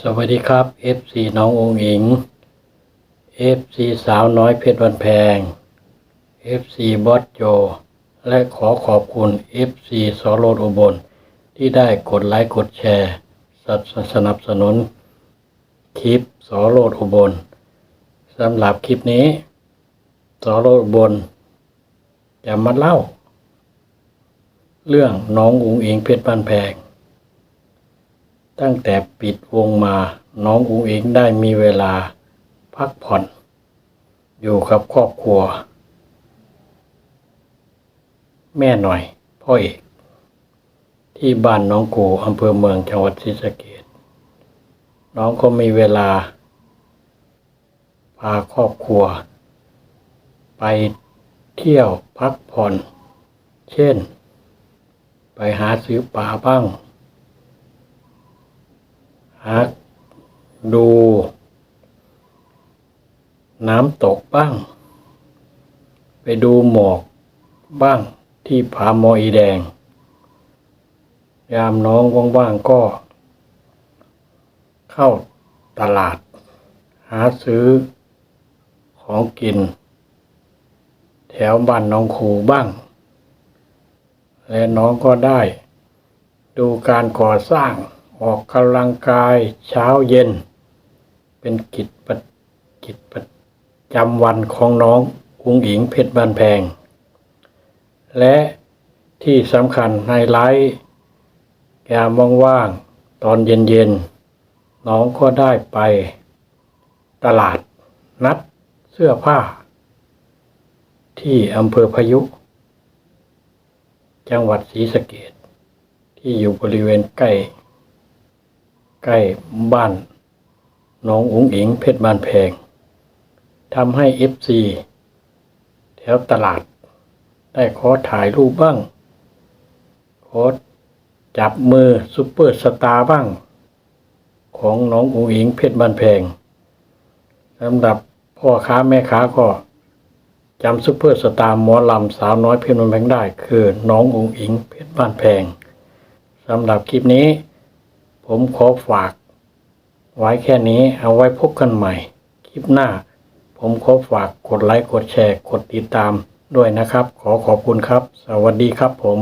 สวัสดีครับ FC น้ององอิง FC สาวน้อยเพชรวันแพง FC บอสโจ และขอขอบคุณ FC สโรดอุบล ที่ได้กดไลค์กดแชร์สนับสนุน คลิปสโรดอุบลสำหรับคลิปนี้สโรดอุบล จะมาเล่า เรื่องน้องอุงอิงเพชรบ้านแพง ตั้งแต่ปิดวงมาน้องอุงอิงได้มีเวลาพักผ่อน อยู่กับครอบครัว แม่หน่อย พ่อเอกที่บ้านน้องกูอำเภอเมืองจังหวัดศรีสะเกษน้องก็มีเวลา พาครอบครัว ไปเที่ยวพักผ่อน เช่น ไปหาซื้อปลาบ้าง หาดู น้ำตกบ้าง ไปดูหมอกบ้างที่ผาหมออีแดง ยามน้องว่างๆก็ เข้าตลาด หาซื้อของกิน แถวบ้านน้องครูบ้าง และน้องก็ได้ ดูการก่อสร้าง ออกกำลังกายเช้าเย็น เป็นกิจประกิจประจำวันของน้องอุ้งอิงเพชรบ้านแพง และที่สำคัญไฮไลท์ยามว่างๆตอนเย็นๆน้องก็ได้ไปตลาดนัดเสื้อผ้า ที่อำเภอพายุ จังหวัดศรีสะเกษที่อยู่บริเวณใกล้ ใกล้บ้านน้องอุ๋งอิงเพชรบ้านแพงทำให้เอฟซีแถวตลาด ได้ขอถ่ายรูปบ้าง ขอจับมือซุปเปอร์สตาร์บ้าง ของน้องอุ๋งอิงเพชรบ้านแพงสำหรับพ่อค้าแม่ค้าก็จำซุปเปอร์สตาร์หมอลำสาวน้อยเพชรบ้านแพงได้ คือน้องอุ๋งอิงเพชรบ้านแพงสำหรับคลิปนี้ ผมขอฝาก ไว้แค่นี้เอาไว้พบกันใหม่ คลิปหน้า ผมขอฝากกดไลค์กดแชร์ กดติดตามด้วยนะครับ ขอขอบคุณครับ สวัสดีครับผม